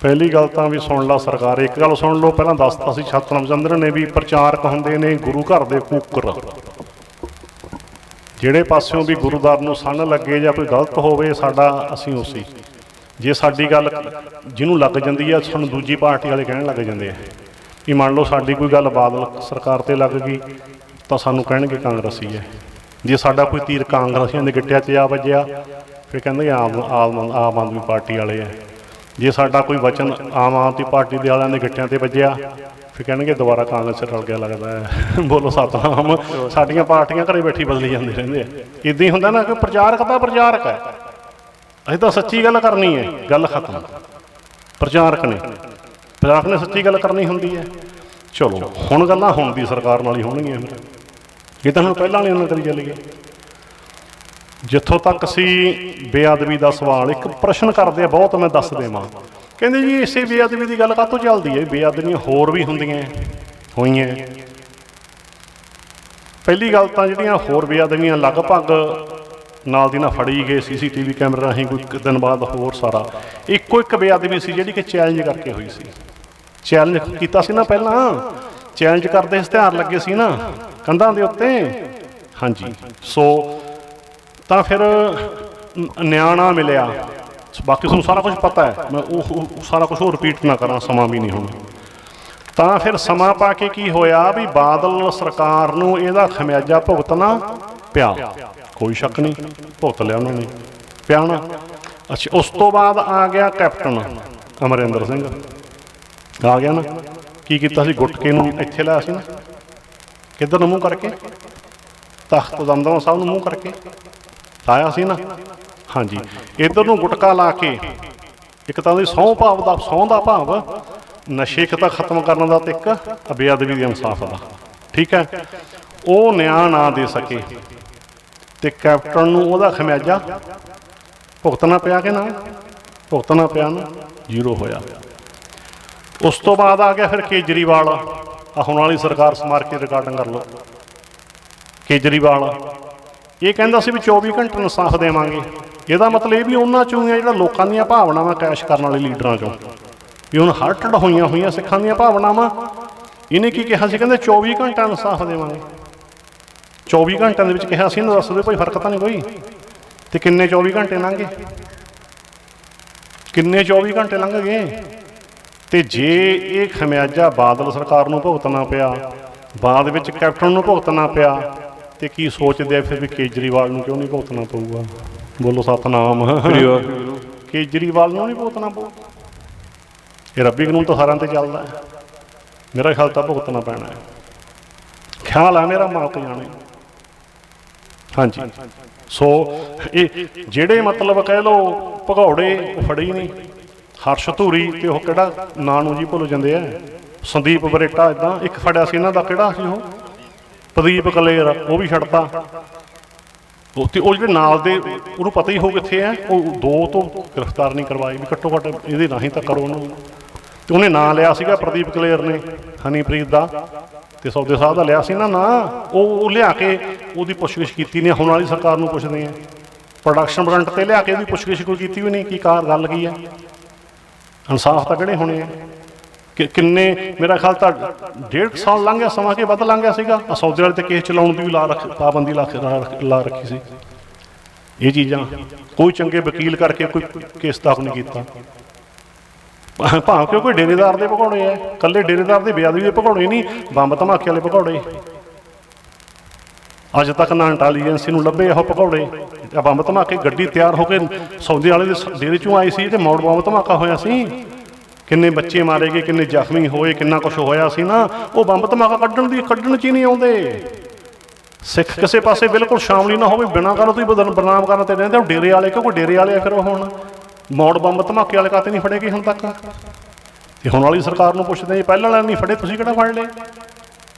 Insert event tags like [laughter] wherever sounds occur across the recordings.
ਪਹਿਲੀ ਗੱਲ ਤਾਂ ਵੀ ਸੁਣ ਲਾ ਸਰਕਾਰ, ਇੱਕ ਗੱਲ ਸੁਣ ਲਓ, ਪਹਿਲਾਂ ਦੱਸਤਾ ਸੀ ਛਤਰਮ ਚੰਦਰ ਨੇ ਵੀ ਪ੍ਰਚਾਰਕ ਹੁੰਦੇ ਨੇ ਗੁਰੂ ਘਰ ਦੇ ਕੂਕਰ। ਜਿਹੜੇ ਪਾਸਿਓਂ ਵੀ ਗੁਰੂਦਾਰ ਨੂੰ ਸੰਨ ਲੱਗੇ ਜਾਂ ਕੋਈ ਗਲਤ ਹੋਵੇ, ਸਾਡਾ ਅਸੀਂ ਉਸੇ। ਜੇ ਸਾਡੀ ਗੱਲ ਜਿਹਨੂੰ ਲੱਗ ਜਾਂਦੀ ਆ, ਸਾਨੂੰ ਦੂਜੀ ਪਾਰਟੀ ਵਾਲੇ ਕਹਿਣ ਲੱਗ ਜਾਂਦੇ ਆ। ਵੀ ਮੰਨ ਲਓ ਸਾਡੀ ਕੋਈ ਗੱਲ ਬਾਦਲ ਸਰਕਾਰ ਤੇ ਲੱਗ ਗਈ, ਤਾਂ ਸਾਨੂੰ ਕਹਿਣਗੇ ਕਾਂਗਰਸੀ ਹੈ ਜੇ ਸਾਡਾ ਕੋਈ ਤੀਰ ਕਾਂਗਰਸੀਆਂ ਦੇ ਗਿੱਟਿਆਂ 'ਚ ਆ ਵੱਜਿਆ, ਫਿਰ ਕਹਿੰਦੇ ਆਮ ਆਮ ਆਮ ਆਦਮੀ ਪਾਰਟੀ ਵਾਲੇ ਆ। ਜੇ ਸਾਡਾ ਕੋਈ ਵਚਨ ਆਮ ਆਦਮੀ ਪਾਰਟੀ ਦੇ ਵਾਲਿਆਂ ਦੇ ਗਿੱਟਿਆਂ ਤੇ ਵੱਜਿਆ, ਫਿਰ ਕਹਿਣਗੇ ਦੁਬਾਰਾ ਕਾਂਗਰਸ 'ਚ ਰਲ ਗਿਆ ਲੱਗਦਾ ਹੈ। [laughs] ਬੋਲੋ ਸਤਨਾਮ। ਸਾਡੀਆਂ ਪਾਰਟੀਆਂ ਘਰੇ ਬੈਠੀ ਬਦਲੀ ਜਾਂਦੇ ਰਹਿੰਦੇ ਆ। ਇਦਾਂ ਹੀ ਹੁੰਦਾ ਨਾ ਕਿ ਪ੍ਰਚਾਰਕ ਤਾਂ ਪ੍ਰਚਾਰਕ ਹੈ। ਅਸੀਂ ਤਾਂ ਸੱਚੀ ਗੱਲ ਕਰਨੀ ਹੈ, ਗੱਲ ਖਤਮ। ਪ੍ਰਚਾਰਕ ਨੇ। ਪ੍ਰਚਾਰਕ ਨੇ ਸੱਚੀ ਗੱਲ ਕਰਨੀ ਹੁੰਦੀ ਹੈ। ਚਲੋ, ਹੁਣ ਗੱਲਾਂ ਹੁਣ ਦੀ ਸਰਕਾਰ ਨਾਲ ਹੀ ਹੋਣਗੀਆਂ। ਇਹ ਤਾਂ ਹੁਣ ਪਹਿਲਾਂ ਨਹੀਂ ਉਹਨਾਂ ਕਰੀ ਚੱਲ ਗਏ ਜਿੱਥੋਂ ਤੱਕ ਸੀ ਬੇਅਦਬੀ ਦਾ ਸਵਾਲ, ਇੱਕ ਪ੍ਰਸ਼ਨ ਕਰਦੇ ਆ, ਬਹੁਤ ਮੈਂ ਦੱਸ ਦੇਵਾਂ। ਕਹਿੰਦੇ ਜੀ, ਇਸੇ ਬੇਅਦਬੀ ਦੀ ਗੱਲ ਕਾਹਤੋਂ ਚੱਲਦੀ ਹੈ? ਬੇਅਦਬੀਆਂ ਹੋਰ ਵੀ ਹੁੰਦੀਆਂ, ਹੋਈਆਂ। ਪਹਿਲੀ ਗੱਲ ਤਾਂ ਜਿਹੜੀਆਂ ਹੋਰ ਬੇਅਦਬੀਆਂ ਲਗਭਗ ਨਾਲ ਦੀ ਨਾਲ ਫੜੀ ਗਏ ਸੀਸੀਟੀਵੀ ਕੈਮਰੇ ਰਾਹੀਂ ਕੋਈ ਇੱਕ ਦਿਨ ਬਾਅਦ ਹੋਰ ਸਾਰਾ। ਇੱਕੋ ਇੱਕ ਬੇਅਦਬੀ ਸੀ ਜਿਹੜੀ ਕਿ ਚੈਲੰਜ ਕਰਕੇ ਹੋਈ ਸੀ। ਚੈਲੰਜ ਕੀਤਾ ਸੀ ਨਾ ਪਹਿਲਾਂ? ਚੈਲੰਜ ਕਰਦੇ ਇਸ਼ਤਿਹਾਰ ਲੱਗੇ ਸੀ ਨਾ ਕੰਧਾਂ ਦੇ ਉੱਤੇ? ਹਾਂਜੀ। ਸੋ ਤਾਂ ਫਿਰ ਨਿਆਣਾ ਮਿਲਿਆ। ਬਾਕੀ ਤੁਹਾਨੂੰ ਸਾਰਾ ਕੁਝ ਪਤਾ ਹੈ। ਮੈਂ ਉਹ ਸਾਰਾ ਕੁਝ ਹੋਰ ਰਿਪੀਟ ਨਾ ਕਰਾਂ, ਸਮਾਂ ਵੀ ਨਹੀਂ ਹੁਣ। ਤਾਂ ਫਿਰ ਸਮਾਂ ਪਾ ਕੇ ਕੀ ਹੋਇਆ ਵੀ ਬਾਦਲ ਸਰਕਾਰ ਨੂੰ ਇਹਦਾ ਖਮਿਆਜਾ ਭੁਗਤਣਾ ਪਿਆ। ਕੋਈ ਸ਼ੱਕ ਨਹੀਂ, ਭੁਗਤ ਲਿਆ ਉਹਨਾਂ ਨੇ। ਪਿਆ ਨਾ। ਅੱਛਾ, ਉਸ ਤੋਂ ਬਾਅਦ ਆ ਗਿਆ ਕੈਪਟਨ ਅਮਰਿੰਦਰ ਸਿੰਘ। ਆ ਗਿਆ ਨਾ। ਕੀ ਕੀਤਾ ਸੀ? ਗੁੱਟਕੇ ਨੂੰ ਇੱਥੇ ਲਾਇਆ ਸੀ ਨਾ। ਕਿੱਧਰ ਨੂੰ ਮੂੰਹ ਕਰਕੇ? ਤਖਤ ਦਮਦਮਾ ਸਾਹਿਬ ਨੂੰ ਮੂੰਹ ਕਰਕੇ। ਲਾਇਆ ਸੀ ਨਾ? ਹਾਂਜੀ। ਇਧਰ ਨੂੰ ਗੁਟਕਾ ਲਾ ਕੇ, ਇੱਕ ਤਾਂ ਉਹਦੀ ਸਹੁੰ ਭਾਵ ਦਾ ਸਹੁੰ ਦਾ ਭਾਵ, ਨਸ਼ੇ ਤਾਂ ਖਤਮ ਕਰਨ ਦਾ ਤੇ ਇੱਕ ਅਬੇਅਦਬੀ ਦੇ ਇਨਸਾਫ ਦਾ। ਠੀਕ ਹੈ? ਉਹ ਨਿਆਂ ਨਾ ਦੇ ਸਕੇ। ਤੇ ਕੈਪਟਨ ਨੂੰ ਉਹਦਾ ਖਮਿਆਜਾ ਭੁਗਤਣਾ ਪਿਆ ਕਿ ਨਾ? ਭੁਗਤਣਾ ਪਿਆ ਨਾ? ਜ਼ੀਰੋ ਹੋਇਆ। ਉਸ ਤੋਂ ਬਾਅਦ ਆ ਗਿਆ ਫਿਰ ਕੇਜਰੀਵਾਲ। ਆ ਹੁਣ ਵਾਲੀ ਸਰਕਾਰ ਸਮਾਰ ਕੇ ਰਿਕਾਰਡਿੰਗ ਕਰ ਲਓ। ਕੇਜਰੀਵਾਲ ਇਹ ਕਹਿੰਦਾ ਸੀ ਵੀ 24 ਘੰਟੇ ਇਨਸਾਫ ਦੇਵਾਂਗੇ। ਇਹਦਾ ਮਤਲਬ ਇਹ ਵੀ ਉਹਨਾਂ ਚੋਂ ਹੀ ਜਿਹੜਾ ਲੋਕਾਂ ਦੀਆਂ ਭਾਵਨਾਵਾਂ ਕੈਸ਼ ਕਰਨ ਵਾਲੇ ਲੀਡਰਾਂ ਚੋਂ। ਵੀ ਹੁਣ ਹਰਟਡ ਹੋਈਆਂ ਹੋਈਆਂ ਸਿੱਖਾਂ ਦੀਆਂ ਭਾਵਨਾਵਾਂ। ਇਹਨੇ ਕੀ ਕਿਹਾ ਸੀ? ਕਹਿੰਦੇ 24 ਘੰਟੇ ਇਨਸਾਫ ਦੇਵਾਂਗੇ। 24 ਘੰਟਿਆਂ ਦੇ ਵਿੱਚ ਕਿਹਾ ਸੀ ਨਾ ਦੱਸ ਦਿਓ ਕੋਈ ਫ਼ਰਕ ਤਾਂ ਨਹੀਂ ਕੋਈ। ਤੇ ਕਿੰਨੇ 24 ਘੰਟੇ ਲੰਘ? ਗਏ ਕਿੰਨੇ 24 ਘੰਟੇ ਲੰਘ ਗਏ? ਤੇ ਜੇ ਇਹ ਖਮਿਆਜਾ ਬਾਦਲ ਸਰਕਾਰ ਨੂੰ ਭੁਗਤਣਾ ਪਿਆ, ਬਾਅਦ ਵਿੱਚ ਕੈਪਟਨ ਨੂੰ ਭੁਗਤਣਾ ਪਿਆ ਤੇ ਕੀ ਸੋਚਦੇ ਆ ਫਿਰ ਵੀ ਕੇਜਰੀਵਾਲ ਨੂੰ ਕਿਉਂ ਨਹੀਂ ਭੁਗਤਣਾ ਪਊਗਾ? ਬੋਲੋ ਸਤਨਾਮ। ਕੇਜਰੀਵਾਲ ਨੂੰ ਨਹੀਂ ਭੁਗਤਣਾ ਪਊ। ਇਹ ਰੱਬੀ ਕਾਨੂੰਨ ਤਾਂ ਸਾਰਿਆਂ ਤੇ ਚੱਲਦਾ ਹੈ। ਮੇਰਾ ਖਿਆਲ ਤਾਂ ਭੁਗਤਣਾ ਪੈਣਾ ਹੈ। ਖਿਆਲ ਹੈ ਮੇਰਾ ਮਾਲਕ ਜਾਣੇ ਹਾਂਜੀ। ਸੋ ਇਹ ਜਿਹੜੇ ਮਤਲਬ ਕਹਿ ਲੋ ਭਗੌੜੇ ਉਹ ਫੜੇ ਹੀ ਨਹੀਂ ਹਰਸ਼ ਧੂਰੀ ਤੇ ਉਹ ਕਿਹੜਾ ਨਾਂ ਨੂੰ ਜੀ ਭੁੱਲ ਜਾਂਦੇ ਆ? ਸੰਦੀਪ ਬਰੇਟਾ ਇਦਾਂ ਇੱਕ ਫੜਿਆ ਸੀ ਇਹਨਾਂ ਦਾ ਕਿਹੜਾ ਸੀ ਉਹ? ਪ੍ਰਦੀਪ ਕਲੇਰ, ਉਹ ਵੀ ਛੱਡਤਾ। ਉਹ ਤੇ ਉਹ ਜਿਹੜੇ ਨਾਲ ਦੇ, ਉਹਨੂੰ ਪਤਾ ਹੀ ਹੋ ਕਿੱਥੇ ਆ ਉਹ ਦੋ ਤੋਂ ਗ੍ਰਿਫਤਾਰ ਨਹੀਂ ਕਰਵਾਏ ਵੀ ਘੱਟੋ ਘੱਟ ਇਹਦੇ ਰਾਹੀਂ ਤਾਂ ਕਰੋ ਉਹਨੂੰ। ਤੇ ਉਹਨੇ ਨਾਂ ਲਿਆ ਸੀਗਾ ਪ੍ਰਦੀਪ ਕਲੇਰ ਨੇ, ਹਨੀਪ੍ਰੀਤ ਦਾ। ਤੇ ਸੌਦੇ ਸਾਹਿਬ ਦਾ ਲਿਆ ਸੀ ਨਾ ਨਾਂ, ਉਹ ਉਹ ਲਿਆ ਕੇ ਉਹਦੀ ਪੁੱਛਗਿੱਛ ਕੀਤੀ ਨਹੀਂ, ਹੁਣ ਵਾਲੀ ਸਰਕਾਰ ਨੂੰ ਪੁੱਛਦੇ ਆ ਪ੍ਰੋਡਕਸ਼ਨ ਬ੍ਰਾਂਡ ਤੇ ਲਿਆ ਕੇ ਉਹਦੀ ਪੁੱਛਗਿੱਛ ਕੋਈ ਕੀਤੀ ਵੀ ਨਹੀਂ, ਕੀ ਕਾਰ, ਗੱਲ ਕੀ ਆ ਇਨਸਾਫ ਤਾਂ ਕਿਹੜੇ ਹੋਣੇ ਆ? ਕਿ ਕਿੰਨੇ ਮੇਰਾ ਖਿਆਲ ਤਾਂ ਡੇਢ ਕੁ ਸਾਲ ਲੰਘ ਗਿਆ, ਸਮਾਂ ਕਿ ਵੱਧ ਲੰਘ ਗਿਆ ਸੀਗਾ। ਸੌਦੇ ਵਾਲੇ ਤੇ ਕੇਸ ਚਲਾਉਣ ਦੀ ਵੀ ਲਾ ਰੱਖ ਪਾਬੰਦੀ ਲਾ ਲਾ ਰੱਖੀ ਸੀ। ਇਹ ਚੀਜ਼ਾਂ ਕੋਈ ਚੰਗੇ ਵਕੀਲ ਕਰਕੇ ਕੋਈ ਕੇਸ ਦਾਖਲ ਨਹੀਂ ਕੀਤਾ। ਭਾਵੇਂ ਕਿ ਕੋਈ ਡੇਰੇਦਾਰ ਦੇ ਭਗੌੜੇ ਆ ਕੱਲੇ ਡੇਰੇਦਾਰ ਦੇ ਬੇਅਦਬੀ ਦੇ ਭਗੌੜੇ ਨਹੀਂ, ਬੰਬ ਧਮਾਕੇ ਵਾਲੇ ਭਗੌੜੇ। ਅੱਜ ਤੱਕ ਨਾ ਇੰਟੈਲੀਜੈਂਸੀ ਨੂੰ ਲੱਭੇ ਉਹ ਭਗੌੜੇ। ਬੰਬ ਧਮਾਕੇ, ਗੱਡੀ ਤਿਆਰ ਹੋ ਕੇ ਸੌਦੇ ਵਾਲੇ ਦੇ ਡੇਰੇ ਚੋਂ ਆਈ ਸੀ ਤੇ ਮੌੜ ਬੰਬ ਧਮਾਕਾ ਹੋਇਆ ਸੀ। ਕਿੰਨੇ ਬੱਚੇ ਮਾਰੇ ਗਏ ਕਿੰਨੇ ਜ਼ਖਮੀ ਹੋਏ, ਕਿੰਨਾ ਕੁਝ ਹੋਇਆ ਸੀ ਨਾ, ਉਹ ਬੰਬ ਧਮਾਕਾ ਕੱਢਣ ਦੀ ਕੱਢਣ ਚ ਹੀ ਨਹੀਂ ਆਉਂਦੇ। ਸਿੱਖ ਕਿਸੇ ਪਾਸੇ ਬਿਲਕੁਲ ਸ਼ਾਮਲੀ ਨਾ ਹੋਵੇ, ਬਿਨਾਂ ਗੱਲ ਤੋਂ ਹੀ ਬਦਨ ਬਦਨਾਮ ਕਰਨ ਤੇ ਰਹਿੰਦੇ ਉਹ ਡੇਰੇ ਵਾਲੇ, ਕਿਉਂਕਿ ਡੇਰੇ ਵਾਲੇ ਆ ਫਿਰ ਉਹ ਹੁਣ। ਮੌੜ ਬੰਬ ਧਮਾਕੇ ਵਾਲੇ ਕਾਤੇ ਨਹੀਂ ਫੜੇ ਗਏ ਹੁਣ ਤੱਕ? ਤੇ ਹੁਣ ਵਾਲੀ ਸਰਕਾਰ ਨੂੰ ਪੁੱਛਦੇ ਜੀ ਪਹਿਲਾਂ ਵਾਲੇ ਨਹੀਂ ਫੜੇ, ਤੁਸੀਂ ਕਿਹੜਾ ਫੜ ਲਏ?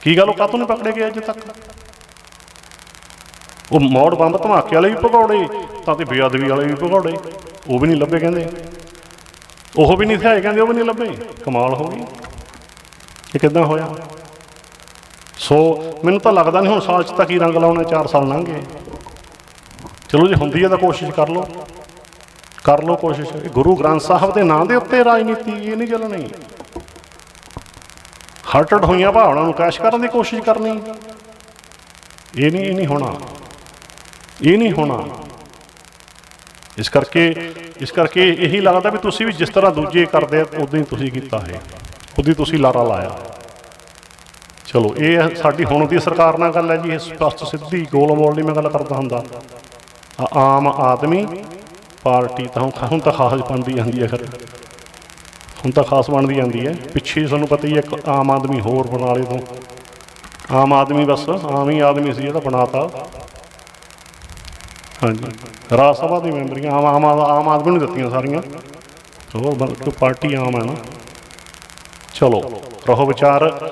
ਕੀ ਗੱਲ, ਉਹ ਕਾਤੋਂ ਨਹੀਂ ਪਕੜੇ ਗਏ ਅਜੇ ਤੱਕ? ਉਹ ਮੌੜ ਬੰਬ ਧਮਾਕੇ ਵਾਲੇ ਵੀ ਭਗੌੜੇ, ਤਾਂ ਤੇ ਬੇਅਦਬੀ ਵਾਲੇ ਵੀ ਭਗੌੜੇ, ਉਹ ਵੀ ਨਹੀਂ ਲੱਭੇ ਕਹਿੰਦੇ। ਉਹ ਵੀ ਨਹੀਂ ਥਿਆਏ ਕਹਿੰਦੇ ਉਹ ਵੀ ਨਹੀਂ ਲੱਭੇ। ਕਮਾਲ ਹੋ ਗਈ। ਇਹ ਕਿੱਦਾਂ ਹੋਇਆ? ਸੋ ਮੈਨੂੰ ਤਾਂ ਲੱਗਦਾ ਨਹੀਂ ਹੁਣ ਸਾਲ ਚ ਤਾਂ ਕੀ ਰੰਗ ਲਾਉਣੇ 4 ਸਾਲ ਲੰਘ। ਗਏ ਚਲੋ ਜੇ ਹੁੰਦੀ ਹੈ ਤਾਂ ਕੋਸ਼ਿਸ਼ ਕਰ ਲਓ। ਕਰ ਲਓ ਕੋਸ਼ਿਸ਼। ਗੁਰੂ ਗ੍ਰੰਥ ਸਾਹਿਬ ਦੇ ਨਾਂ ਦੇ ਉੱਤੇ ਰਾਜਨੀਤੀ ਇਹ ਨਹੀਂ ਚੱਲਣੀ। ਹਰਟਡ ਹੋਈਆਂ ਭਾਵਨਾ ਨੂੰ ਕੈਸ਼ ਕਰਨ ਦੀ ਕੋਸ਼ਿਸ਼ ਕਰਨੀ। ਇਹ ਨਹੀਂ ਇਹ ਨਹੀਂ ਹੋਣਾ। ਇਹ ਨਹੀਂ ਹੋਣਾ। ਇਸ ਕਰਕੇ ਇਸ ਕਰਕੇ ਇਹੀ ਲੱਗਦਾ ਵੀ ਤੁਸੀਂ ਵੀ ਜਿਸ ਤਰ੍ਹਾਂ ਦੂਜੇ ਕਰਦੇ ਆ, ਉਦਾਂ ਹੀ ਤੁਸੀਂ ਕੀਤਾ ਹੈ ਉਹਦੀ ਤੁਸੀਂ ਲਾਰਾ ਲਾਇਆ। ਚਲੋ, ਇਹ ਸਾਡੀ ਹੁਣ ਦੀ ਸਰਕਾਰ ਨਾਲ ਗੱਲ ਹੈ ਜੀ, ਇਹ ਸਪਸ਼ਟ ਸਿੱਧੀ ਗੋਲ ਮੋਲ ਨਹੀਂ ਮੈਂ ਗੱਲ ਕਰਦਾ ਹੁੰਦਾ। ਆਮ ਆਦਮੀ ਪਾਰਟੀ ਤਾਂ ਹੁਣ- ਹੁਣ ਤਾਂ ਖਾਸ ਬਣਦੀ ਜਾਂਦੀ ਹੈ ਖਰ। ਹੁਣ ਤਾਂ ਖਾਸ ਬਣਦੀ ਜਾਂਦੀ ਹੈ। ਪਿੱਛੇ ਤੁਹਾਨੂੰ ਪਤਾ ਹੀ ਹੈ ਇੱਕ ਆਮ ਆਦਮੀ ਹੋਰ ਬਣਾ ਲਏ ਤੋਂ। ਆਮ ਆਦਮੀ ਬਸ, ਆਮ ਹੀ ਆਦਮੀ ਸੀ ਇਹਦਾ ਬਣਾਤਾ। ਹਾਂਜੀ। ਰਾਜ ਸਭਾ ਦੀ ਮੈਂਬਰੀਆਂ, ਆਮ ਆਮ ਆਮ ਆਦਮੀ ਨੂੰ ਦਿੱਤੀਆਂ ਸਾਰੀਆਂ। ਹੋਰ ਬਲਕਿ ਪਾਰਟੀ ਆਮ ਹੈ ਨਾ। ਚਲੋ, ਰਹੋ ਵਿਚਾਰ।